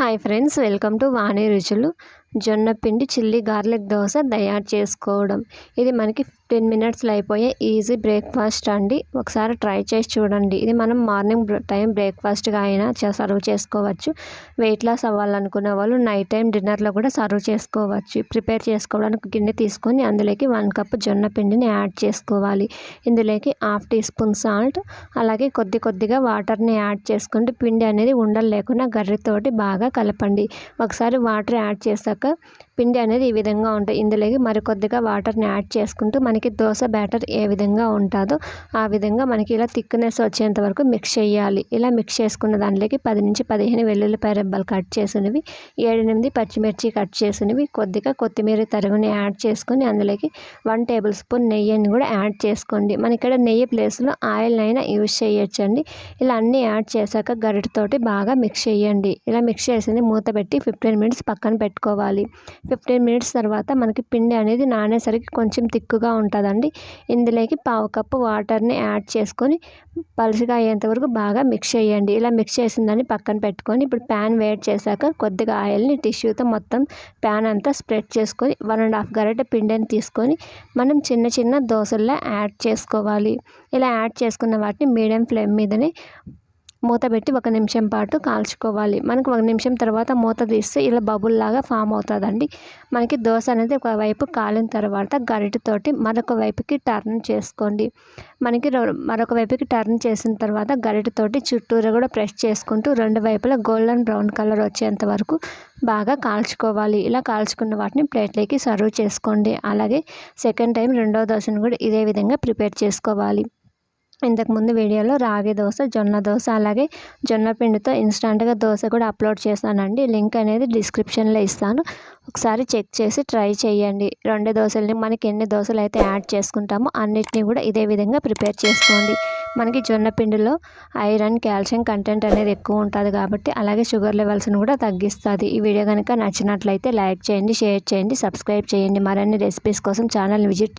Hi friends welcome to Vani రుచులు జొన్న పిండి చిల్లీ గార్లిక్ దోశ తయారు చేసుకోవడం. ఇది మనకి ఫిఫ్టీన్ మినిట్స్లో అయిపోయే ఈజీ బ్రేక్ఫాస్ట్ అండి. ఒకసారి ట్రై చేసి చూడండి. ఇది మనం మార్నింగ్ టైం బ్రేక్ఫాస్ట్గా అయినా సర్వ్ చేసుకోవచ్చు. వెయిట్ లాస్ అవ్వాలనుకునే వాళ్ళు నైట్ టైం డిన్నర్లో కూడా సర్వ్ చేసుకోవచ్చు. ప్రిపేర్ చేసుకోవడానికి గిన్నె తీసుకొని అందులోకి వన్ కప్ జొన్న పిండిని యాడ్ చేసుకోవాలి. ఇందులోకి హాఫ్ టీ స్పూన్ సాల్ట్ అలాగే కొద్ది కొద్దిగా వాటర్ని యాడ్ చేసుకుంటే పిండి అనేది ఉండలు లేకుండా గర్రెతోటి బాగా కలపండి. ఒకసారి వాటర్ యాడ్ చేశాక तक పిండి అనేది ఈ విధంగా ఉంటాయి ఇందులోకి మరికొద్దిగా వాటర్ని యాడ్ చేసుకుంటూ మనకి దోశ బ్యాటర్ ఏ విధంగా ఉంటుందో ఆ విధంగా మనకి ఇలా థిక్నెస్ వచ్చేంత వరకు మిక్స్ చేయాలి. ఇలా మిక్స్ చేసుకున్న దాంట్లోకి పది నుంచి పదిహేను వెల్లుల్లిపాయ రెబ్బలు కట్ చేసినవి ఏడెనిమిది పచ్చిమిర్చి కట్ చేసినవి కొద్దిగా కొత్తిమీర తరుగుని యాడ్ చేసుకొని అందులోకి వన్ టేబుల్ స్పూన్ నెయ్యిని కూడా యాడ్ చేసుకోండి. మన ఇక్కడ నెయ్యి ప్లేస్లో ఆయిల్ అయినా యూజ్ చేయొచ్చండి. ఇలా అన్నీ యాడ్ చేశాక గరిటతోటి బాగా మిక్స్ చేయండి. ఇలా మిక్స్ చేసింది మూత పెట్టి ఫిఫ్టీన్ మినిట్స్ పక్కన పెట్టుకోవాలి. ఫిఫ్టీన్ మినిట్స్ తర్వాత మనకి పిండి అనేది నానేసరికి కొంచెం తిక్కుగా ఉంటుందండి. ఇందులోకి పావు కప్పు వాటర్ని యాడ్ చేసుకొని పలుసుగా అయ్యేంత వరకు బాగా మిక్స్ చేయండి. ఇలా మిక్స్ చేసిందని పక్కన పెట్టుకొని ఇప్పుడు ప్యాన్ వేడి చేశాక కొద్దిగా ఆయిల్ని టిష్యూతో మొత్తం ప్యాన్ అంతా స్ప్రెడ్ చేసుకొని వన్ అండ్ హాఫ్ గరెట పిండిని తీసుకొని మనం చిన్న చిన్న దోశల్లో యాడ్ చేసుకోవాలి. ఇలా యాడ్ చేసుకున్న వాటిని మీడియం ఫ్లేమ్ మీదనే మూత పెట్టి ఒక నిమిషం పాటు కాల్చుకోవాలి. మనకు ఒక నిమిషం తర్వాత మూత తీస్తే ఇలా బబుల్ లాగా ఫామ్ అవుతుందండి. మనకి దోశ అనేది ఒక వైపు కాలిన తర్వాత గరిటతోటి మరొక వైపుకి టర్న్ చేసుకోండి. మనకి మరొక వైపుకి టర్న్ చేసిన తర్వాత గరిటతోటి చుట్టూరు కూడా ప్రెస్ చేసుకుంటూ రెండు వైపులా గోల్డెన్ బ్రౌన్ కలర్ వచ్చేంత వరకు బాగా కాల్చుకోవాలి. ఇలా కాల్చుకున్న వాటిని ప్లేట్లోకి సర్వ్ చేసుకోండి. అలాగే సెకండ్ టైం రెండో దోశను కూడా ఇదే విధంగా ప్రిపేర్ చేసుకోవాలి. ఇంతకుముందు వీడియోలో రాగి దోశ జొన్న దోశ అలాగే జొన్న పిండితో ఇన్స్టంట్గా దోశ కూడా అప్లోడ్ చేస్తానండి లింక్ అనేది డిస్క్రిప్షన్లో ఇస్తాను. ఒకసారి చెక్ చేసి ట్రై చేయండి. రెండు దోశల్ని మనకి ఎన్ని దోశలు అయితే యాడ్ చేసుకుంటామో అన్నిటినీ కూడా ఇదే విధంగా ప్రిపేర్ చేసుకోండి. మనకి జొన్న పిండిలో ఐరన్ కాల్షియం కంటెంట్ అనేది ఎక్కువ ఉంటుంది కాబట్టి అలాగే షుగర్ లెవెల్స్ని కూడా తగ్గిస్తుంది. ఈ వీడియో కనుక నచ్చినట్లయితే లైక్ చేయండి షేర్ చేయండి సబ్స్క్రైబ్ చేయండి. మరిన్ని రెసిపీస్ కోసం ఛానల్ని విజిట్